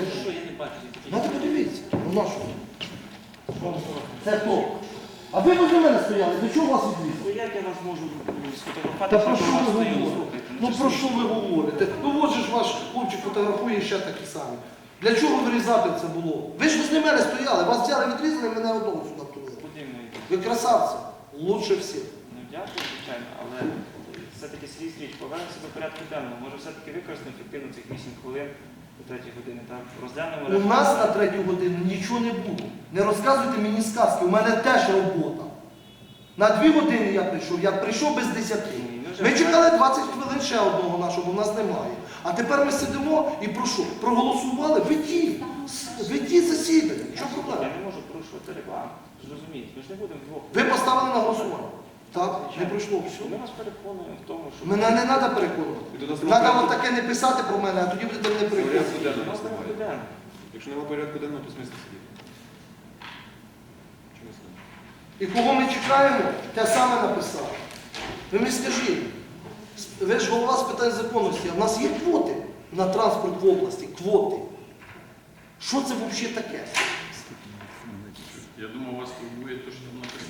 Скільки? Що я не бачу? Ну ти подивіться, ну на що? Це то. А ви возле мене стояли, до чого вас відвізли? Ну як я вас можу сфотографувати, Та про що ви вас стою, говорите? слухайте? Ну це про ж що ви говорите? Ну от же ж ваш хлопчик фотографує ще такі самі. Для чого вирізати це було? Ви ж возле мене стояли, вас взяли, відрізали, мене одного сюди втулили. Ви красавці, лучше всіх. Ну дякую, звичайно, але все-таки слід річ, повернемося до порядку денного. Може все-таки використаємо ефективно цих 8 хвилин до 3 години, так? Розглянемо У нас на третю годину нічого не буде. Не розказуйте мені сказки, у мене теж робота. На дві години я прийшов, я прийшов без десяти. Ми чекали 20 хвилин ще одного нашого, бо в нас немає. А тепер ми сидимо і про що? Проголосували? Ведіть, ведіть засідання. Що проблема? Я не можу порушувати регламент. Зрозумійте, ми ж не будемо вдвох. Ви поставили на голосування. Так, не пройшло все. Ми вас переконуємо в тому, що Мене не треба переконувати. Треба от таке не писати про мене, а тоді будете мене переконувати. Порядку денного нас немає. Якщо немає порядку денного, то смисл сидіти. І кого ми чекаємо, те саме написали. Ви мені скажіть, ви ж голова з питань законності, а в нас є квоти на транспорт в області, квоти. Що це взагалі таке? Я думаю, вас турбує те, що там написано.